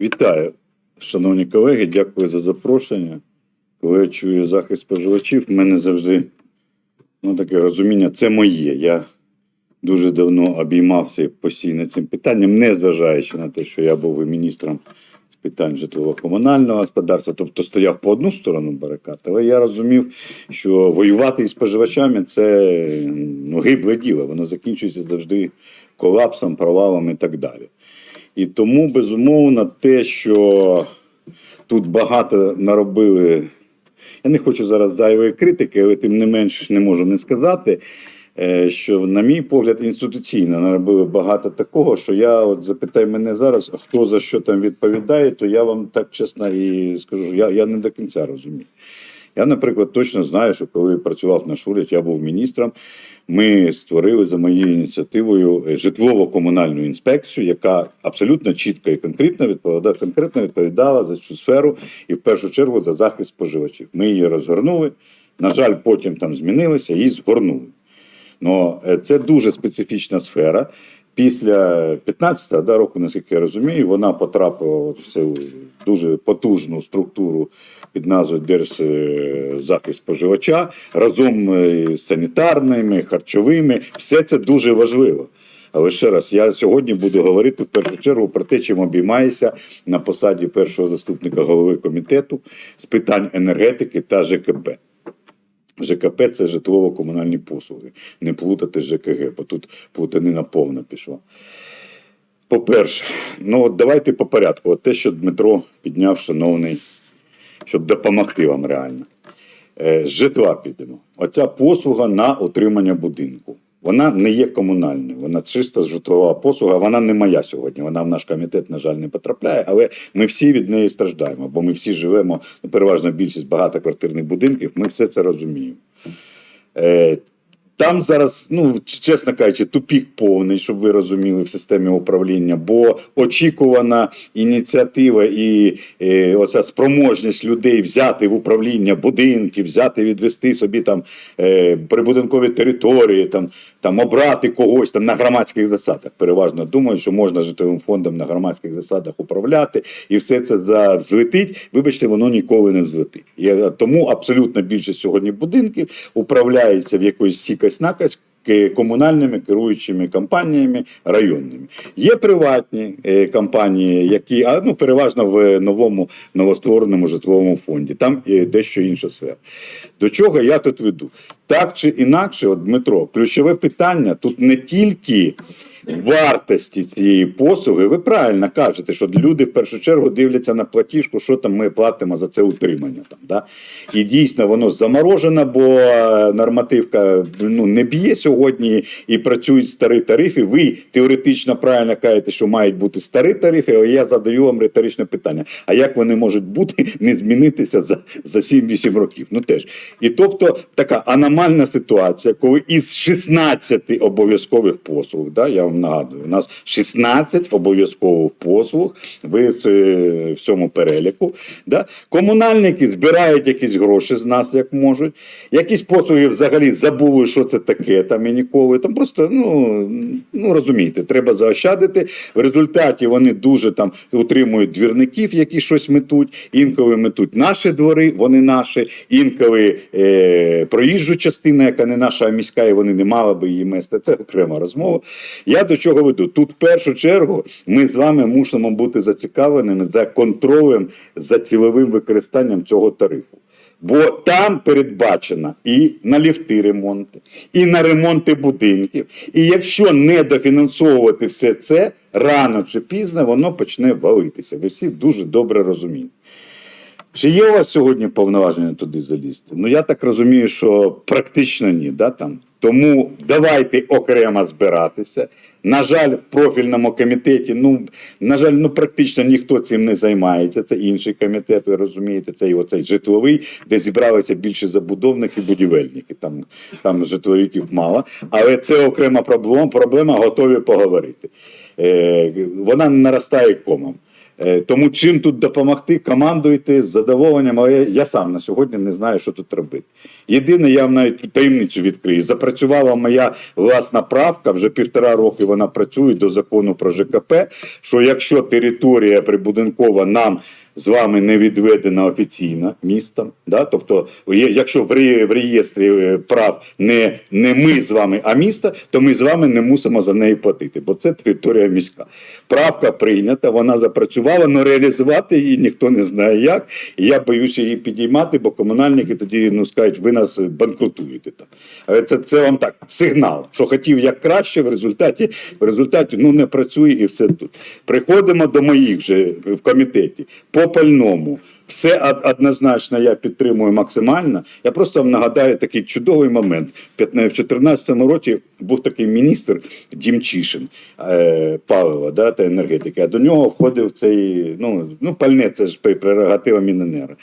Вітаю, шановні колеги. Дякую за запрошення. Коли я чую захист споживачів, в мене завжди ну, таке розуміння, це моє. Я дуже давно обіймався постійно цим питанням, не зважаючи на те, що я був і міністром з питань житлово-комунального господарства, тобто стояв по одну сторону барикад, але я розумів, що воювати із споживачами це ну, гибле діло, воно закінчується завжди колапсом, провалом і так далі. І тому, безумовно, те, що тут багато наробили, я не хочу зараз зайвої критики, але тим не менш не можу не сказати, е, що, на мій погляд, інституційно наробили багато такого, що я от запитай мене зараз, хто за що там відповідає, то я вам так чесно і скажу, я, я не до кінця розумію. Я, наприклад, точно знаю, що коли працював на Шурі, я був міністром. Ми створили за моєю ініціативою е, житлово-комунальну інспекцію, яка абсолютно чітко і конкретно відповідала, конкретно відповідала за цю сферу і в першу чергу за захист споживачів. Ми її розгорнули. На жаль, потім там змінилося, її згорнули. Ну, це дуже специфічна сфера. Після 15-го да, року, наскільки я розумію, вона потрапила в цю дуже потужну структуру під назвою Держзахист споживача разом з санітарними, харчовими. Все це дуже важливо. Але ще раз, я сьогодні буду говорити в першу чергу про те, чим обіймаюся на посаді першого заступника голови комітету з питань енергетики та ЖКП. ЖКП це житлово-комунальні послуги. Не плутати ЖКГ, бо тут плутанина повна пішла. По-перше, ну от давайте по порядку. От те, що Дмитро підняв, шановний, щоб допомогти вам реально. Е, житла підемо. Оця послуга на отримання будинку. Вона не є комунальною, вона чиста житлова послуга, вона не моя сьогодні. Вона в наш комітет, на жаль, не потрапляє, але ми всі від неї страждаємо, бо ми всі живемо, ну, переважна більшість багатоквартирних будинків, ми все це розуміємо. Е, там зараз, ну чесно кажучи, тупік повний, щоб ви розуміли в системі управління, бо очікувана ініціатива і е, оця спроможність людей взяти в управління будинки, взяти, відвести собі там е, прибудинкові території, там, там обрати когось там на громадських засадах. Переважно думають, що можна житловим фондом на громадських засадах управляти, і все це взлетить. Вибачте, воно ніколи не взлетить. Тому абсолютно більшість сьогодні будинків управляється в якоїсь сікась накась комунальними керуючими компаніями районними. Є приватні е, компанії, які ну, переважно в новому новоствореному житловому фонді. Там є дещо інша сфера. До чого я тут веду? Так чи інакше, от Дмитро, ключове питання тут не тільки вартості цієї послуги, ви правильно кажете, що люди в першу чергу дивляться на платіжку, що там ми платимо за це утримання. Там, да? І дійсно воно заморожено, бо е, нормативка ну, не б'є сьогодні і працюють старі тарифи. Ви теоретично правильно кажете, що мають бути старі тарифи, але я задаю вам риторичне питання: а як вони можуть бути не змінитися за, за 7-8 років? Ну теж. І тобто така аномальна ситуація, коли із 16 обов'язкових послуг, да, я вам нагадую, у нас 16 обов'язкових послуг е, в цьому переліку. Да? Комунальники збирають якісь гроші з нас, як можуть. Якісь послуги взагалі забули, що це таке, там і ніколи. Там просто, ну, ну розумієте, треба заощадити. В результаті вони дуже там утримують двірників, які щось метуть. Інколи метуть наші двори, вони наші, інколи е, проїжджу частина, яка не наша, а міська, і вони не мали би її мести. Це окрема розмова. Я до чого веду? Тут в першу чергу ми з вами мусимо бути зацікавленими за контролем за цільовим використанням цього тарифу. Бо там передбачено і на ліфти ремонти, і на ремонти будинків. І якщо не дофінансовувати все це, рано чи пізно воно почне валитися. Ви всі дуже добре розумієте. Чи є у вас сьогодні повноваження туди залізти? Ну я так розумію, що практично ні. Да, там. Тому давайте окремо збиратися. На жаль, в профільному комітеті, ну на жаль, ну практично ніхто цим не займається. Це інший комітет, ви розумієте, це і оцей житловий, де зібралися більше забудовників і будівельників. Там там житловиків мало. Але це окрема проблема. Проблема готові поговорити. Е, Вона наростає комом. Е, Тому чим тут допомогти, командуйте з задоволенням, але я сам на сьогодні не знаю, що тут робити. Єдине, я вам навіть таємницю відкрию. Запрацювала моя власна правка, вже півтора роки вона працює до закону про ЖКП. Що якщо територія прибудинкова нам з вами не відведена офіційно містом, да? тобто, якщо в ре- в реєстрі е, прав не, не ми з вами, а місто, то ми з вами не мусимо за неї платити, бо це територія міська. Правка прийнята, вона запрацювала, але реалізувати її ніхто не знає як. І я боюся її підіймати, бо комунальники тоді ну, скажуть, ви нас банкрутуєте там. Але це, це вам так сигнал, що хотів як краще, в результаті, в результаті ну, не працює і все тут. Приходимо до моїх вже в комітеті по пальному. Все однозначно я підтримую максимально. Я просто вам нагадаю такий чудовий момент. В 2014 році був такий міністр Дімчишин е, палива да, та енергетики. А до нього входив цей ну, ну пальне, це ж прерогатива Міненерго.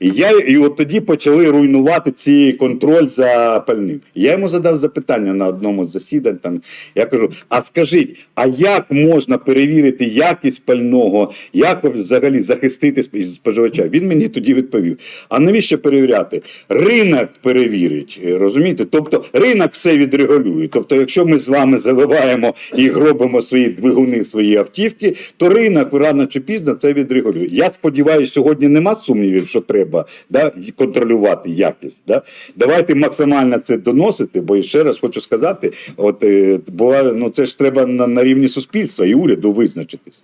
І я і от тоді почали руйнувати ці контроль за пальним. Я йому задав запитання на одному з засідань. Там я кажу: а скажіть, а як можна перевірити якість пального, як взагалі захистити сп- Він мені тоді відповів: а навіщо перевіряти? Ринок перевірить, розумієте? Тобто ринок все відрегулює. Тобто, якщо ми з вами заливаємо і робимо свої двигуни, свої автівки, то ринок рано чи пізно це відрегулює. Я сподіваюся, сьогодні нема сумнівів, що треба да, контролювати якість. Да? Давайте максимально це доносити, бо ще раз хочу сказати: от е, була, ну це ж треба на, на рівні суспільства і уряду визначитись.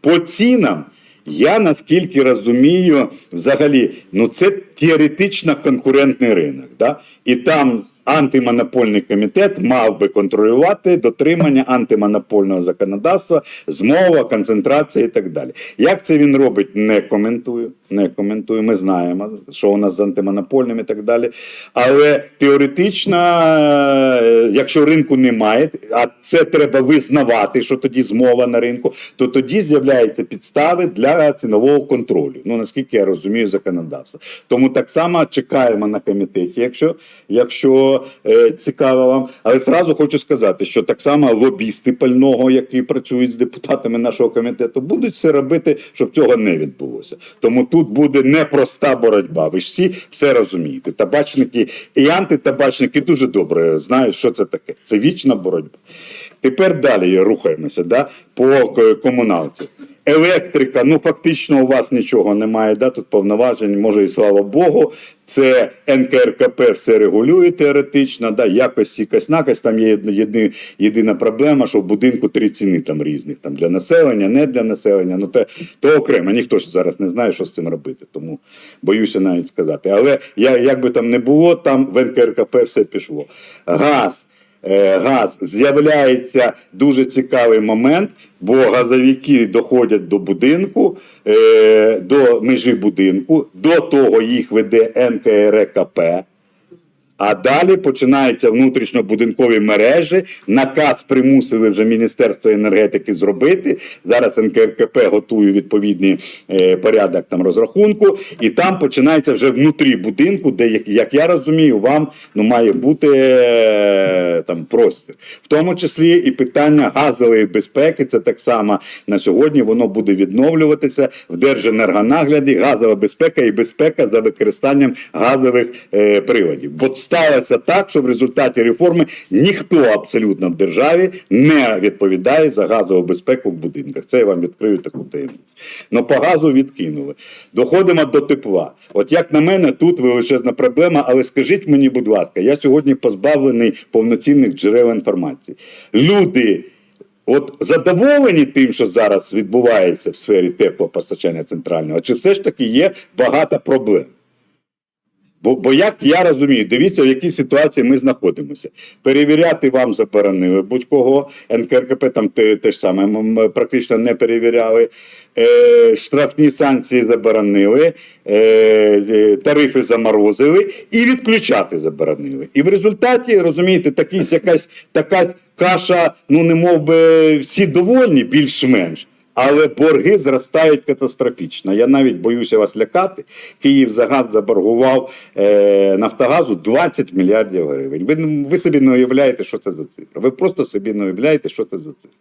По цінам. Я наскільки розумію, взагалі, ну це теоретично конкурентний ринок. Да? І там антимонопольний комітет мав би контролювати дотримання антимонопольного законодавства, змова, концентрація і так далі. Як це він робить, не коментую. Не коментую. Ми знаємо, що у нас з антимонопольним і так далі. Але теоретично, е, якщо ринку немає, а це треба визнавати, що тоді змова на ринку, то тоді з'являються підстави для цінового контролю. Ну наскільки я розумію законодавство. Тому так само чекаємо на комітеті, якщо, якщо е, цікаво вам. Але зразу хочу сказати, що так само лобісти пального, які працюють з депутатами нашого комітету, будуть все робити, щоб цього не відбулося. Тому тут буде непроста боротьба. Ви ж всі все розумієте. Табачники і антитабачники дуже добре знають, що це таке. Це вічна боротьба. Тепер далі рухаємося да, по комуналці. Електрика, ну фактично у вас нічого немає, да, тут повноважень, може і слава Богу. Це НКРКП все регулює теоретично, да, якось якось накось. Там є єдина, єдина проблема, що в будинку три ціни там різних там для населення, не для населення. Ну те то окремо. Ніхто ж зараз не знає, що з цим робити. Тому боюся навіть сказати. Але я, як би там не було, там в НКРКП все пішло. Газ. Е, газ з'являється дуже цікавий момент, бо газовики доходять до будинку, е, до межі будинку, до того їх веде НКРКП. А далі починаються внутрішньобудинкові мережі. Наказ примусили вже Міністерство енергетики зробити. Зараз НКРКП готує відповідний е, порядок там розрахунку, і там починається вже внутрі будинку, де, як, як я розумію, вам ну має бути е, там простір, в тому числі і питання газової безпеки. Це так само на сьогодні воно буде відновлюватися в Держенергонагляді. Газова безпека і безпека за використанням газових е, приладів. Сталося так, що в результаті реформи ніхто абсолютно в державі не відповідає за газову безпеку в будинках. Це я вам відкрию таку таємницю. Ну по газу відкинули. Доходимо до тепла. От як на мене, тут величезна проблема, але скажіть мені, будь ласка, я сьогодні позбавлений повноцінних джерел інформації. Люди. От задоволені тим, що зараз відбувається в сфері теплопостачання центрального, чи все ж таки є багато проблем? Бо, бо як я розумію, дивіться, в якій ситуації ми знаходимося. Перевіряти вам заборонили будь-кого. НКРКП там те, те ж саме м, м, практично не перевіряли. Е, штрафні санкції заборонили, е, е, тарифи заморозили і відключати заборонили. І в результаті, розумієте, якась така каша, ну не мов би всі довольні, більш-менш. Але борги зростають катастрофічно. Я навіть боюся вас лякати. Київ за газ заборгував е, Нафтогазу 20 мільярдів гривень. Ви, ви собі не уявляєте, що це за цифра. Ви просто собі не уявляєте, що це за цифра.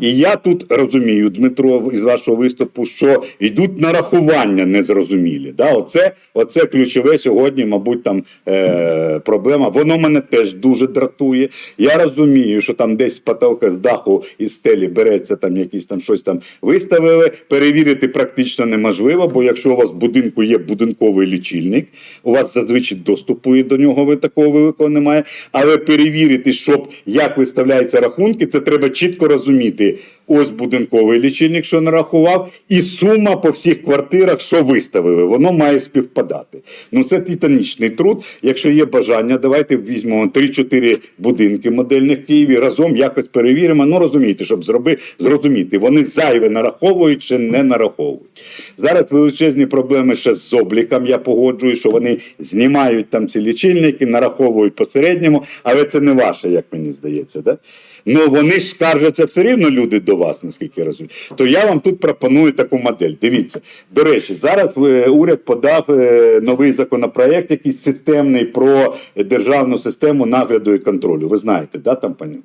І я тут розумію, Дмитро, із вашого виступу, що йдуть нарахування незрозумілі. Да? Оце, оце ключове сьогодні, мабуть, там е, проблема. Воно мене теж дуже дратує. Я розумію, що там десь з з даху із стелі береться там якісь там щось там виставили. Перевірити практично неможливо, бо якщо у вас в будинку є будинковий лічильник, у вас зазвичай доступу і до нього ви такого великого немає. Але перевірити, щоб як виставляються рахунки, це треба чітко розуміти. Ось будинковий лічильник, що нарахував, і сума по всіх квартирах, що виставили, воно має співпадати. Ну це титанічний труд. Якщо є бажання, давайте візьмемо 3-4 будинки модельних в Києві, разом якось перевіримо. Ну розумієте, щоб зроби, зрозуміти, вони зайве нараховують чи не нараховують. Зараз величезні проблеми ще з обліком. Я погоджую, що вони знімають там ці лічильники, нараховують по середньому, але це не ваше, як мені здається. Да? Ну вони ж скаржаться все рівно люди до вас, наскільки я розумію. То я вам тут пропоную таку модель. Дивіться, до речі, зараз е, уряд подав е, новий законопроект, якийсь системний про державну систему нагляду і контролю. Ви знаєте, да, там пані?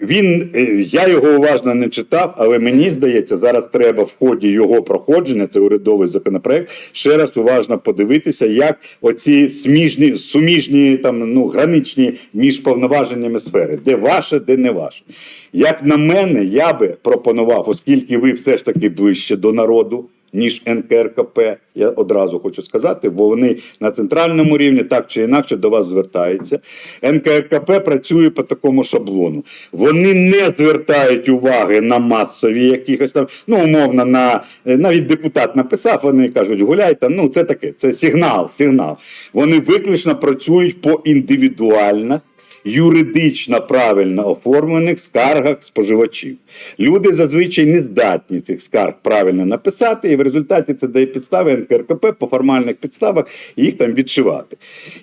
Він е, я його уважно не читав, але мені здається, зараз треба в ході його проходження, це урядовий законопроект, ще раз уважно подивитися, як оці сміжні, суміжні там ну граничні між повноваженнями сфери, де ваше, де не ваше. Як на мене, я би пропонував, оскільки ви все ж таки ближче до народу. Ніж НКРКП, я одразу хочу сказати, бо вони на центральному рівні так чи інакше до вас звертаються. НКРКП працює по такому шаблону. Вони не звертають уваги на масові якихось там, ну умовно, на навіть депутат написав, вони кажуть, гуляйте. Ну це таке, це сигнал, сигнал. Вони виключно працюють по індивідуальних юридично правильно оформлених скаргах споживачів. Люди зазвичай не здатні цих скарг правильно написати, і в результаті це дає підстави НКРКП по формальних підставах їх там відшивати.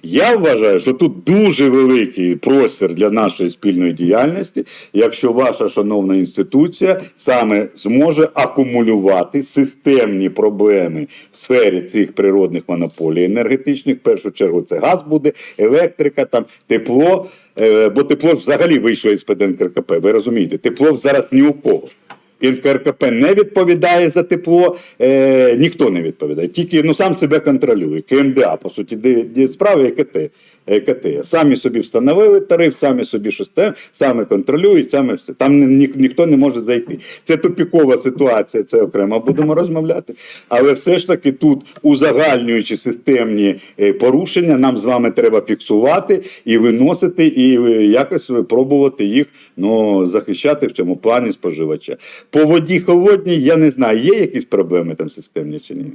Я вважаю, що тут дуже великий простір для нашої спільної діяльності, якщо ваша шановна інституція саме зможе акумулювати системні проблеми в сфері цих природних монополій енергетичних. В першу чергу це газ буде, електрика, там тепло. Е, Бо тепло ж взагалі вийшло із під НКРКП. Ви розумієте, тепло зараз ні у кого. НКРКП не відповідає за тепло, е, ніхто не відповідає. Тільки ну сам себе контролює. КМДА, по суті, де, де справи ЕКТ. ЕКТ. Самі собі встановили тариф, самі собі щось те, самі контролюють, самі все. Там ні, ні- ніхто не може зайти. Це тупікова ситуація, це окремо будемо розмовляти. Але все ж таки тут, узагальнюючи системні е, порушення, нам з вами треба фіксувати і виносити, і е, якось пробувати їх ну, захищати в цьому плані споживача. По воді холодній, я не знаю, є якісь проблеми там системні чи ні?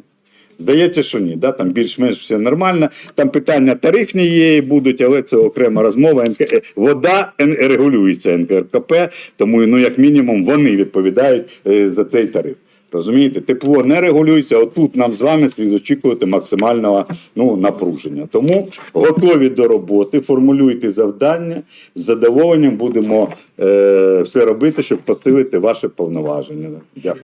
Здається, що ні. Да? Там більш-менш все нормально. Там питання тарифні є і будуть, але це окрема розмова. НК... е, Вода регулюється НКРКП, тому ну, як мінімум вони відповідають е, за цей тариф. Розумієте, тепло не регулюється. Отут нам з вами слід очікувати максимального ну, напруження. Тому готові до роботи, формулюйте завдання. З задоволенням будемо е, все робити, щоб посилити ваше повноваження. Дякую.